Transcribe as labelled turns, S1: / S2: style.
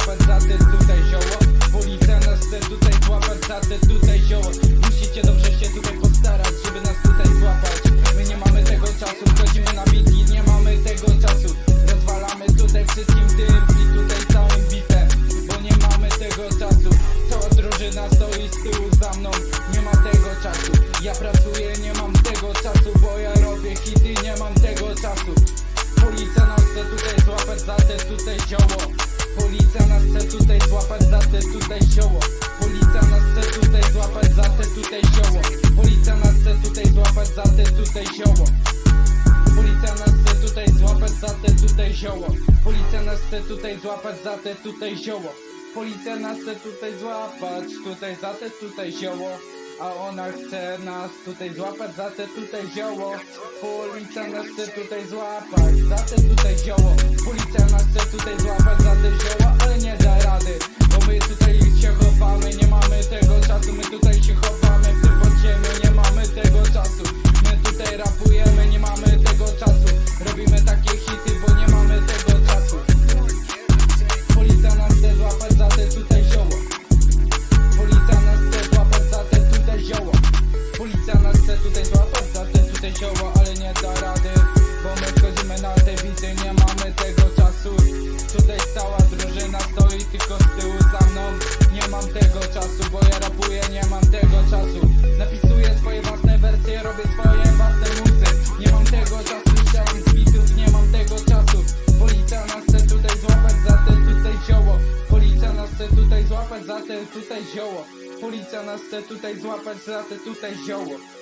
S1: łapać za te tutaj zioło. Policja nas chce tutaj złapać za te tutaj zioło. Musicie dobrze się tutaj postarać, żeby nas tutaj złapać. My nie mamy tego czasu, wchodzimy na bitki, nie mamy tego czasu. Rozwalamy tutaj wszystkim tym i tutaj całym bitem Bo nie mamy tego czasu. To drużyna stoi z tyłu za mną, nie ma tego czasu. Ja pracuję, nie mam tego czasu, bo ja robię hity, nie mam tego czasu. Policja nas chce tutaj złapać za te tutaj zioło. Policja nas chce tutaj złapać za te tutaj zioło Policja nas chce tutaj złapać za te tutaj zioło Policja nas chce tutaj złapać za te tutaj zioło Policja nas chce tutaj złapać za te tutaj zioło Policja nas chce tutaj złapać za te tutaj zioło Policja nas chce tutaj złapać tutaj za te tutaj zioło A ona chce nas tutaj złapać za te tutaj zioło Policja nas chce tutaj złapać za te tutaj zioło Policja tutaj złapać za te zioła mam tego czasu Bo ja rapuję nie mam tego czasu. Napisuję swoje własne wersje Robię swoje własne muzy Nie mam tego czasu Strzelam z bitów Nie mam tego czasu. Policja nas chce tutaj złapać za te tutaj zioło. Policja nas chce tutaj złapać za te tutaj zioło. Policja nas chce tutaj złapać za te tutaj zioło